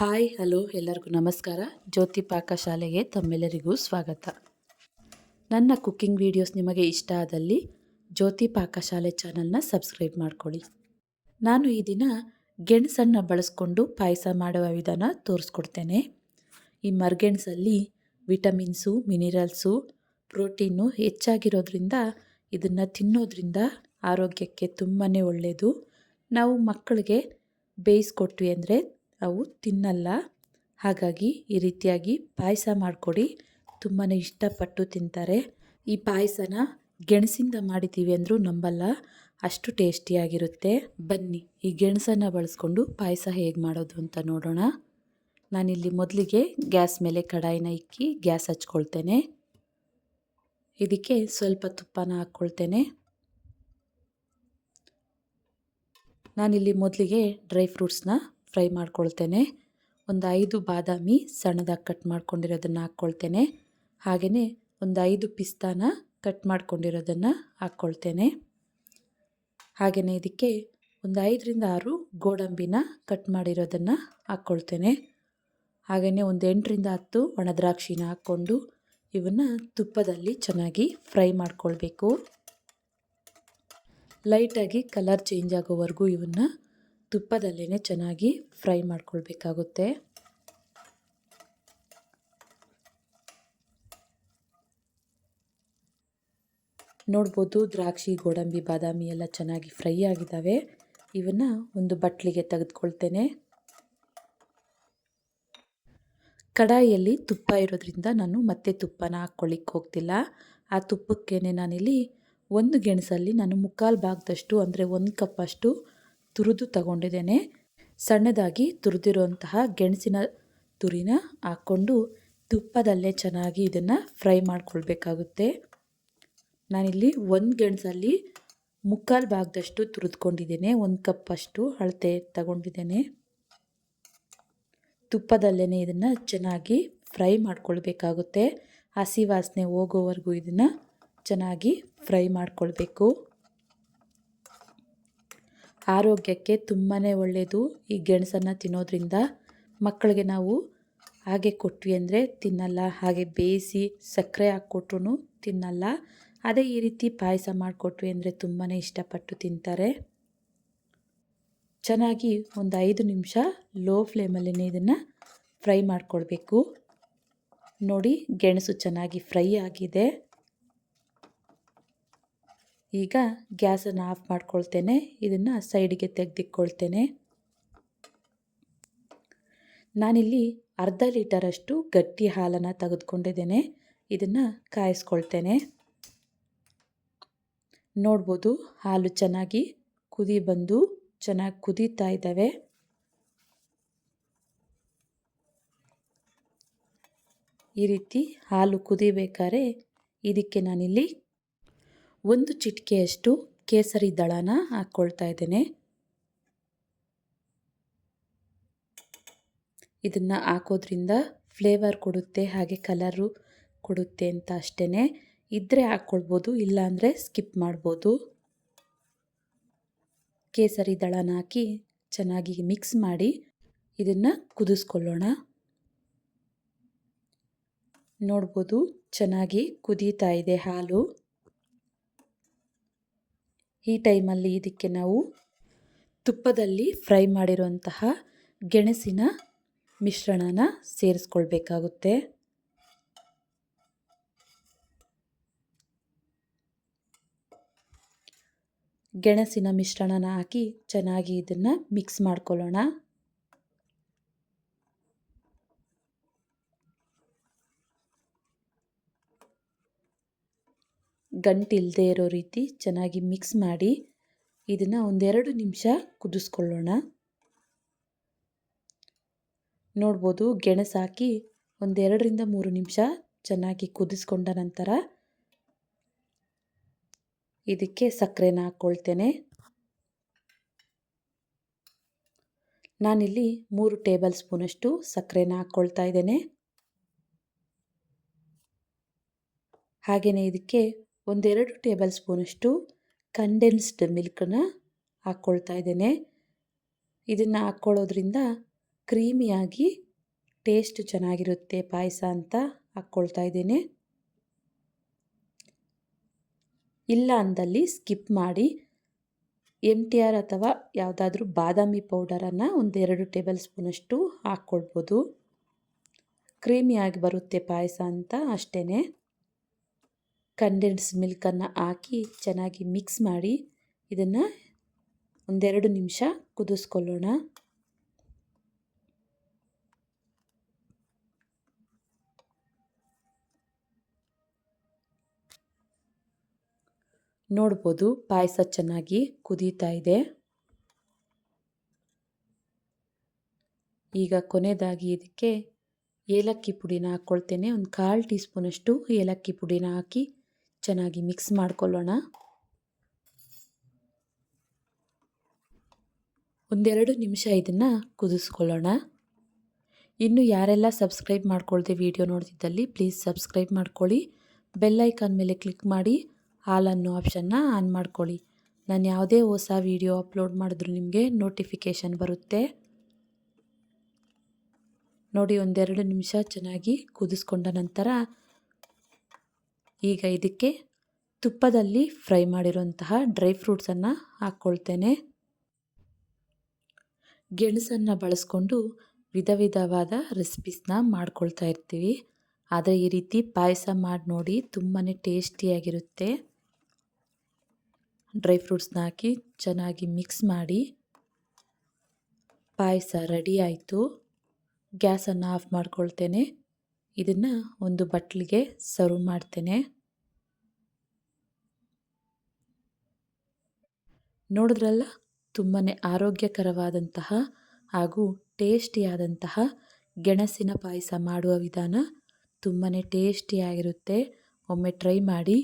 Hi, hello, ಎಲ್ಲರಿಗೂ ನಮಸ್ಕಾರ. ಜ್ಯೋತಿ ಪಾಕಶಾಲೆಗೆ ತಮ್ಮೆಲ್ಲರಿಗೂ ಸ್ವಾಗತ. ನನ್ನ ಕುಕ್ಕಿಂಗ್ ವಿಡಿಯೋಸ್ ನಿಮಗೆ ಇಷ್ಟ ಆದಲ್ಲಿ ಜ್ಯೋತಿ ಪಾಕಶಾಲೆ ಚಾನಲ್ನ ಸಬ್ಸ್ಕ್ರೈಬ್ ಮಾಡ್ಕೊಳ್ಳಿ. ನಾನು ಈ ದಿನ ಗೆಣಸನ್ನು ಬಳಸ್ಕೊಂಡು ಪಾಯಸ ಮಾಡುವ ವಿಧಾನ ತೋರಿಸ್ಕೊಡ್ತೇನೆ. ಈ ಮರ್ಗೆಣಸಲ್ಲಿ ವಿಟಮಿನ್ಸು, ಮಿನಿರಲ್ಸು, ಪ್ರೋಟೀನು ಹೆಚ್ಚಾಗಿರೋದ್ರಿಂದ, ಇದನ್ನು ತಿನ್ನೋದ್ರಿಂದ ಆರೋಗ್ಯಕ್ಕೆ ತುಂಬಾ ಒಳ್ಳೆಯದು ನಾವು ಮಕ್ಕಳಿಗೆ ಬೇಯಿಸ್ಕೊಟ್ವಿ ಅಂದರೆ ಅವು ತಿನ್ನಲ್ಲ. ಹಾಗಾಗಿ ಈ ರೀತಿಯಾಗಿ ಪಾಯಸ ಮಾಡಿಕೊಡಿ. ತುಂಬಾ ಇಷ್ಟಪಟ್ಟು ತಿಂತಾರೆ. ಈ ಪಾಯಸನ ಗೆಣಸಿಂದ ಮಾಡಿದ್ದೀವಿ ಅಂದರೂ ನಂಬಲ್ಲ. ಅಷ್ಟು ಟೇಸ್ಟಿಯಾಗಿರುತ್ತೆ. ಬನ್ನಿ, ಈ ಗೆಣಸನ್ನು ಬಳಸ್ಕೊಂಡು ಪಾಯಸ ಹೇಗೆ ಮಾಡೋದು ಅಂತ ನೋಡೋಣ. ನಾನಿಲ್ಲಿ ಮೊದಲಿಗೆ ಗ್ಯಾಸ್ ಮೇಲೆ ಕಡಾಯಿನ ಇಕ್ಕಿ ಗ್ಯಾಸ್ ಹಚ್ಕೊಳ್ತೇನೆ. ಇದಕ್ಕೆ ಸ್ವಲ್ಪ ತುಪ್ಪನ ಹಾಕ್ಕೊಳ್ತೇನೆ. ನಾನಿಲ್ಲಿ ಮೊದಲಿಗೆ ಡ್ರೈ ಫ್ರೂಟ್ಸ್ನ ಫ್ರೈ ಮಾಡ್ಕೊಳ್ತೇನೆ. ಒಂದು ಐದು ಬಾದಾಮಿ ಸಣ್ಣದಾಗಿ ಕಟ್ ಮಾಡ್ಕೊಂಡಿರೋದನ್ನು ಹಾಕ್ಕೊಳ್ತೇನೆ. ಹಾಗೆಯೇ ಒಂದು ಐದು ಪಿಸ್ತಾನ ಕಟ್ ಮಾಡ್ಕೊಂಡಿರೋದನ್ನು ಹಾಕ್ಕೊಳ್ತೇನೆ. ಹಾಗೆಯೇ ಇದಕ್ಕೆ ಒಂದು ಐದರಿಂದ ಆರು ಗೋಡಂಬಿನ ಕಟ್ ಮಾಡಿರೋದನ್ನು ಹಾಕ್ಕೊಳ್ತೇನೆ. ಹಾಗೆಯೇ ಒಂದು ಎಂಟರಿಂದ ಹತ್ತು ಒಣದ್ರಾಕ್ಷಿನ ಹಾಕ್ಕೊಂಡು ಇವನ್ನು ತುಪ್ಪದಲ್ಲಿ ಚೆನ್ನಾಗಿ ಫ್ರೈ ಮಾಡ್ಕೊಳ್ಬೇಕು. ಲೈಟಾಗಿ ಕಲರ್ ಚೇಂಜ್ ಆಗೋವರೆಗೂ ಇವನ್ನ ತುಪ್ಪದಲ್ಲೇ ಚೆನ್ನಾಗಿ ಫ್ರೈ ಮಾಡ್ಕೊಳ್ಬೇಕಾಗುತ್ತೆ. ನೋಡ್ಬೋದು ದ್ರಾಕ್ಷಿ, ಗೋಡಂಬಿ, ಬಾದಾಮಿ ಎಲ್ಲ ಚೆನ್ನಾಗಿ ಫ್ರೈ ಆಗಿದ್ದಾವೆ. ಇವನ್ನ ಒಂದು ಬಟ್ಲಿಗೆ ತೆಗೆದುಕೊಳ್ತೇನೆ. ಕಡಾಯಿಯಲ್ಲಿ ತುಪ್ಪ ಇರೋದ್ರಿಂದ ನಾನು ಮತ್ತೆ ತುಪ್ಪನ ಹಾಕ್ಕೊಳ್ಳಿಕ್ಕೆ ಹೋಗ್ತಿಲ್ಲ. ಆ ತುಪ್ಪಕ್ಕೇ ನಾನಿಲ್ಲಿ ಒಂದು ಗೆಣಸಲ್ಲಿ ನಾನು ಮುಕ್ಕಾಲು ಭಾಗದಷ್ಟು, ಅಂದರೆ ಒಂದು ಕಪ್ಪಷ್ಟು ತುರಿದು ತಗೊಂಡಿದ್ದೇನೆ. ಸಣ್ಣದಾಗಿ ತುರಿದಿರುವಂತಹ ಗೆಣಸಿನ ತುರಿನ ಹಾಕ್ಕೊಂಡು ತುಪ್ಪದಲ್ಲೇ ಚೆನ್ನಾಗಿ ಇದನ್ನು ಫ್ರೈ ಮಾಡಿಕೊಳ್ಬೇಕಾಗುತ್ತೆ. ನಾನಿಲ್ಲಿ ಒಂದು ಗೆಣಸಲ್ಲಿ ಮುಕ್ಕಾಲು ಭಾಗದಷ್ಟು ತುರಿದುಕೊಂಡಿದ್ದೇನೆ. ಒಂದು ಕಪ್ಪಷ್ಟು ಅಳತೆ ತಗೊಂಡಿದ್ದೇನೆ. ತುಪ್ಪದಲ್ಲೇ ಇದನ್ನು ಚೆನ್ನಾಗಿ ಫ್ರೈ ಮಾಡಿಕೊಳ್ಬೇಕಾಗುತ್ತೆ. ಹಸಿ ವಾಸನೆ ಹೋಗೋವರೆಗೂ ಇದನ್ನು ಚೆನ್ನಾಗಿ ಫ್ರೈ ಮಾಡ್ಕೊಳ್ಬೇಕು. ಆರೋಗ್ಯಕ್ಕೆ ತುಂಬಾ ಒಳ್ಳೆಯದು ಈ ಗೆಣಸನ್ನು ತಿನ್ನೋದ್ರಿಂದ. ಮಕ್ಕಳಿಗೆ ನಾವು ಹಾಗೆ ಕೊಟ್ವಿ ಅಂದರೆ ತಿನ್ನಲ್ಲ, ಹಾಗೆ ಬೇಯಿಸಿ ಸಕ್ಕರೆ ಹಾಕ್ಕೊಟ್ರು ತಿನ್ನಲ್ಲ. ಅದೇ ಈ ರೀತಿ ಪಾಯಸ ಮಾಡಿಕೊಟ್ವಿ ಅಂದರೆ ತುಂಬಾ ಇಷ್ಟಪಟ್ಟು ತಿಂತಾರೆ. ಚೆನ್ನಾಗಿ ಒಂದು ಐದು ನಿಮಿಷ ಲೋ ಫ್ಲೇಮಲ್ಲೇ ಇದನ್ನು ಫ್ರೈ ಮಾಡಿಕೊಳ್ಬೇಕು ನೋಡಿ ಗೆಣಸು ಚೆನ್ನಾಗಿ ಫ್ರೈ ಆಗಿದೆ. ಈಗ ಗ್ಯಾಸನ್ನು ಆಫ್ ಮಾಡ್ಕೊಳ್ತೇನೆ. ಇದನ್ನು ಸೈಡಿಗೆ ತೆಗೆದಿಕ್ಕೊಳ್ತೇನೆ ನಾನಿಲ್ಲಿ ಅರ್ಧ ಲೀಟರಷ್ಟು ಗಟ್ಟಿ ಹಾಲನ್ನು ತೆಗೆದುಕೊಂಡಿದ್ದೇನೆ. ಇದನ್ನು ಕಾಯಿಸ್ಕೊಳ್ತೇನೆ. ನೋಡ್ಬೋದು ಹಾಲು ಚೆನ್ನಾಗಿ ಕುದಿ ಬಂದು ಚೆನ್ನಾಗಿ ಕುದೀತಾ ಇದ್ದಾವೆ. ಈ ರೀತಿ ಹಾಲು ಕುದಿಬೇಕಾದ್ರೆ ಇದಕ್ಕೆ ನಾನಿಲ್ಲಿ ಒಂದು ಚಿಟಿಕೆಯಷ್ಟು ಕೇಸರಿ ದಳನ ಹಾಕ್ಕೊಳ್ತಾ ಇದ್ದೇನೆ. ಇದನ್ನು ಹಾಕೋದ್ರಿಂದ ಫ್ಲೇವರ್ ಕೊಡುತ್ತೆ, ಹಾಗೆ ಕಲರು ಕೊಡುತ್ತೆ ಅಂತ ಅಷ್ಟೇ ಇದ್ದರೆ ಹಾಕ್ಕೊಳ್ಬೋದು ಇಲ್ಲಾಂದರೆ ಸ್ಕಿಪ್ ಮಾಡ್ಬೋದು. ಕೇಸರಿ ದಳನ ಹಾಕಿ ಚೆನ್ನಾಗಿ ಮಿಕ್ಸ್ ಮಾಡಿ ಇದನ್ನು ಕುದಿಸ್ಕೊಳ್ಳೋಣ. ನೋಡ್ಬೋದು, ಚೆನ್ನಾಗಿ ಕುದೀತಾ ಇದೆ ಹಾಲು. ಈ ಟೈಮಲ್ಲಿ ಇದಕ್ಕೆ ನಾವು ತುಪ್ಪದಲ್ಲಿ ಫ್ರೈ ಮಾಡಿರುವಂತಹ ಗೆಣಸಿನ ಮಿಶ್ರಣನ ಸೇರಿಸ್ಕೊಳ್ಬೇಕಾಗುತ್ತೆ. ಗೆಣಸಿನ ಮಿಶ್ರಣನ ಹಾಕಿ ಚೆನ್ನಾಗಿ ಇದನ್ನು ಮಿಕ್ಸ್ ಮಾಡ್ಕೊಳ್ಳೋಣ. ಗಂಟಿಲ್ಲದೆ ಇರೋ ರೀತಿ ಚೆನ್ನಾಗಿ ಮಿಕ್ಸ್ ಮಾಡಿ ಇದನ್ನು ಒಂದೆರಡು ನಿಮಿಷ ಕುದಿಸ್ಕೊಳ್ಳೋಣ. ನೋಡ್ಬೋದು ಗೆಣಸು ಹಾಕಿ ಒಂದೆರಡರಿಂದ ಮೂರು ನಿಮಿಷ ಚೆನ್ನಾಗಿ ಕುದಿಸ್ಕೊಂಡ ನಂತರ ಇದಕ್ಕೆ ಸಕ್ಕರೆನ ಹಾಕ್ಕೊಳ್ತೇನೆ ನಾನಿಲ್ಲಿ ಮೂರು ಟೇಬಲ್ ಸ್ಪೂನಷ್ಟು ಸಕ್ಕರೆನ ಹಾಕ್ಕೊಳ್ತಾ ಇದ್ದೇನೆ. ಹಾಗೆಯೇ ಇದಕ್ಕೆ ಒಂದೆರಡು ಟೇಬಲ್ ಸ್ಪೂನಷ್ಟು ಕಂಡೆನ್ಸ್ಡ್ ಮಿಲ್ಕನ್ನು ಹಾಕ್ಕೊಳ್ತಾ ಇದ್ದೇನೆ. ಇದನ್ನು ಹಾಕ್ಕೊಳ್ಳೋದ್ರಿಂದ ಕ್ರೀಮಿಯಾಗಿ ಟೇಸ್ಟ್ ಚೆನ್ನಾಗಿರುತ್ತೆ ಪಾಯಸ ಅಂತ ಹಾಕ್ಕೊಳ್ತಾ ಇದ್ದೇನೆ. ಇಲ್ಲ ಅಂದಲ್ಲಿ ಸ್ಕಿಪ್ ಮಾಡಿ ಎಂ ಟಿ ಆರ್ ಅಥವಾ ಯಾವುದಾದ್ರೂ ಬಾದಾಮಿ ಪೌಡರನ್ನು ಒಂದೆರಡು ಟೇಬಲ್ ಸ್ಪೂನಷ್ಟು ಹಾಕ್ಕೊಳ್ಬೋದು. ಕ್ರೀಮಿಯಾಗಿ ಬರುತ್ತೆ ಪಾಯಸ ಅಂತ ಅಷ್ಟೇ ಕಂಡೆನ್ಸ್ ಮಿಲ್ಕನ್ನು ಹಾಕಿ ಚೆನ್ನಾಗಿ ಮಿಕ್ಸ್ ಮಾಡಿ ಇದನ್ನು ಒಂದೆರಡು ನಿಮಿಷ ಕುದಿಸ್ಕೊಳ್ಳೋಣ. ನೋಡ್ಬೋದು ಪಾಯಸ ಚೆನ್ನಾಗಿ ಕುದೀತಾ ಇದೆ. ಈಗ ಕೊನೆಯದಾಗಿ ಇದಕ್ಕೆ ಏಲಕ್ಕಿ ಪುಡಿನ ಹಾಕ್ಕೊಳ್ತೇನೆ ಒಂದು ಕಾಲು ಟೀ ಸ್ಪೂನಷ್ಟು ಏಲಕ್ಕಿ ಪುಡಿನ ಹಾಕಿ ಚೆನ್ನಾಗಿ ಮಿಕ್ಸ್ ಮಾಡ್ಕೊಳ್ಳೋಣ. ಒಂದೆರಡು ನಿಮಿಷ ಇದನ್ನು ಕುದಿಸ್ಕೊಳ್ಳೋಣ. ಇನ್ನು ಯಾರೆಲ್ಲ ಸಬ್ಸ್ಕ್ರೈಬ್ ಮಾಡ್ಕೊಳ್ದೆ ವಿಡಿಯೋ ನೋಡ್ತಿದ್ದಲ್ಲಿ ಪ್ಲೀಸ್ ಸಬ್ಸ್ಕ್ರೈಬ್ ಮಾಡ್ಕೊಳ್ಳಿ. ಬೆಲ್ಲೈಕಾನ್ ಮೇಲೆ ಕ್ಲಿಕ್ ಮಾಡಿ ಆಲ್ ಅನ್ನೋ ಆಪ್ಷನ್ನ ಆನ್ ಮಾಡ್ಕೊಳ್ಳಿ. ನಾನು ಯಾವುದೇ ಹೊಸ ವಿಡಿಯೋ ಅಪ್ಲೋಡ್ ಮಾಡಿದ್ರು ನಿಮಗೆ ನೋಟಿಫಿಕೇಷನ್ ಬರುತ್ತೆ. ನೋಡಿ ಒಂದೆರಡು ನಿಮಿಷ ಚೆನ್ನಾಗಿ ಕುದಿಸ್ಕೊಂಡ ನಂತರ ಈಗ ಇದಕ್ಕೆ ತುಪ್ಪದಲ್ಲಿ ಫ್ರೈ ಮಾಡಿರುವಂತಹ ಡ್ರೈ ಫ್ರೂಟ್ಸನ್ನು ಹಾಕ್ಕೊಳ್ತೇನೆ ಗೆಣಸನ್ನು ಬಳಸ್ಕೊಂಡು ವಿಧ ವಿಧವಾದ ರೆಸಿಪೀಸ್ನ ಮಾಡ್ಕೊಳ್ತಾ ಇರ್ತೀವಿ. ಆದರೆ ಈ ರೀತಿ ಪಾಯಸ ಮಾಡಿ ನೋಡಿ ತುಂಬಾ ಟೇಸ್ಟಿಯಾಗಿರುತ್ತೆ. ಡ್ರೈ ಫ್ರೂಟ್ಸ್ನ ಹಾಕಿ ಚೆನ್ನಾಗಿ ಮಿಕ್ಸ್ ಮಾಡಿ ಪಾಯಸ ರೆಡಿ ಆಯಿತು. ಗ್ಯಾಸನ್ನು ಆಫ್ ಮಾಡ್ಕೊಳ್ತೇನೆ. ಇದನ್ನು ಒಂದು ಬಟ್ಲಿಗೆ ಸರ್ವ್ ಮಾಡ್ತೇನೆ. ನೋಡಿದ್ರಲ್ಲ ತುಂಬಾ ಆರೋಗ್ಯಕರವಾದಂತಹ ಹಾಗೂ ಟೇಸ್ಟಿಯಾದಂತಹ ಗೆಣಸಿನ ಪಾಯಸ ಮಾಡುವ ವಿಧಾನ ತುಂಬಾ ಟೇಸ್ಟಿಯಾಗಿರುತ್ತೆ. ಒಮ್ಮೆ ಟ್ರೈ ಮಾಡಿ,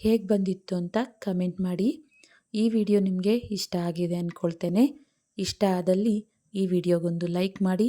ಹೇಗೆ ಬಂದಿತ್ತು ಅಂತ ಕಮೆಂಟ್ ಮಾಡಿ. ಈ ವಿಡಿಯೋ ನಿಮಗೆ ಇಷ್ಟ ಆಗಿದೆ ಅಂದ್ಕೊಳ್ತೇನೆ ಇಷ್ಟ ಆದಲ್ಲಿ ಈ ವಿಡಿಯೋಗೊಂದು ಲೈಕ್ ಮಾಡಿ.